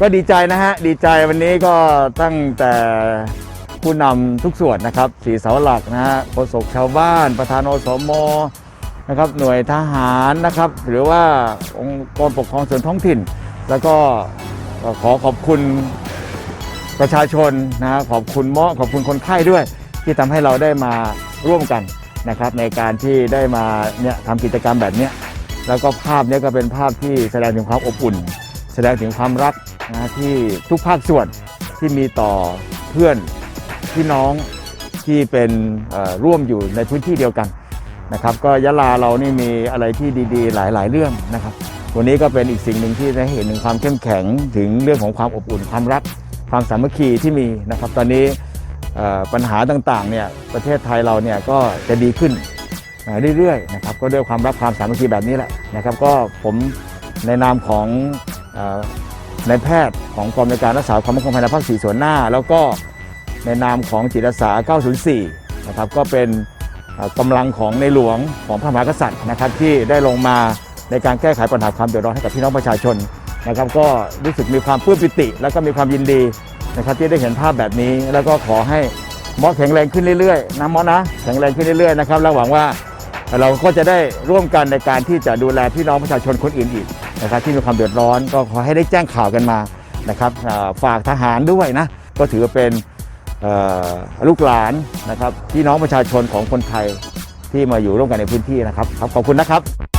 ก็ดีใจนะฮะ ดีใจวันนี้ก็ตั้งแต่ผู้นำทุกส่วนนะครับสีเสาหลักนะฮะโฆษกชาวบ้าน ประธานอสมนะครับหน่วยทหารนะครับ หรือว่าองค์กรปกครองส่วนท้องถิ่น แล้วก็ขอขอบคุณประชาชนนะฮะขอบคุณหมอขอบคุณคนไข้ด้วย ที่ทำให้เราได้มาร่วมกันนะครับ ในการที่ได้มาเนี่ยทำกิจกรรมแบบนี้แล้วก็ภาพนี้ก็เป็นภาพที่แสดงถึงความอบอุ่น ดงถึงความรักนะที่ทุกภาคส่วนที่มีต่อเพื่อนพี่น้องที่เป็นร่วมอยู่ในพื้นที่เดียวกันนะครับ ก็ยะลาเรานี่มีอะไรที่ดีๆ หลายๆเรื่องนะครับวันนี้ก็เป็นอีกสิ่งหนึ่งที่ได้เห็นถึงความเข้มแข็งถึงเรื่องของความอบอุ่นความรักความสามัคคีที่มีนะครับ ตอนนี้ปัญหาต่างๆเนี่ยประเทศไทยเราเนี่ยก็จะดีขึ้นเรื่อยๆนะครับก็ด้วยความรักความสามัคคีแบบนี้แหละนะครับ ก็ผมในนามของ นายแพทย์ของกองในการรักษาความมั่นคงภายในภาคสี่ส่วนหน้า แล้วก็ในนามของจิตอาสา 904 นะครับก็เป็นเอ่อกำลังของในหลวงของพระมหากษัตริย์นะครับที่ได้ลงมาในการแก้ไขปัญหาความเดือดร้อนให้กับพี่น้องประชาชนนะครับก็รู้สึกมีความปลื้มปิติ แล้วก็มีความยินดีนะครับที่ได้เห็นภาพแบบนี้ แล้วก็ขอให้มอแข็งแรงขึ้นเรื่อยๆนะมอนะแข็งแรงขึ้นเรื่อยๆนะครับแล้วหวังว่าเราก็จะได้ร่วมกันในการที่จะดูแลพี่น้องประชาชนคนอื่นอีก นะครับที่มีความเดือดร้อนก็ขอให้ได้แจ้งข่าวกันมานะครับฝากทหารด้วยนะก็ถือว่าเป็นลูกหลานนะครับพี่น้องประชาชนของคนไทยที่มาอยู่ร่วมกันในพื้นที่นะครับขอบคุณนะครับ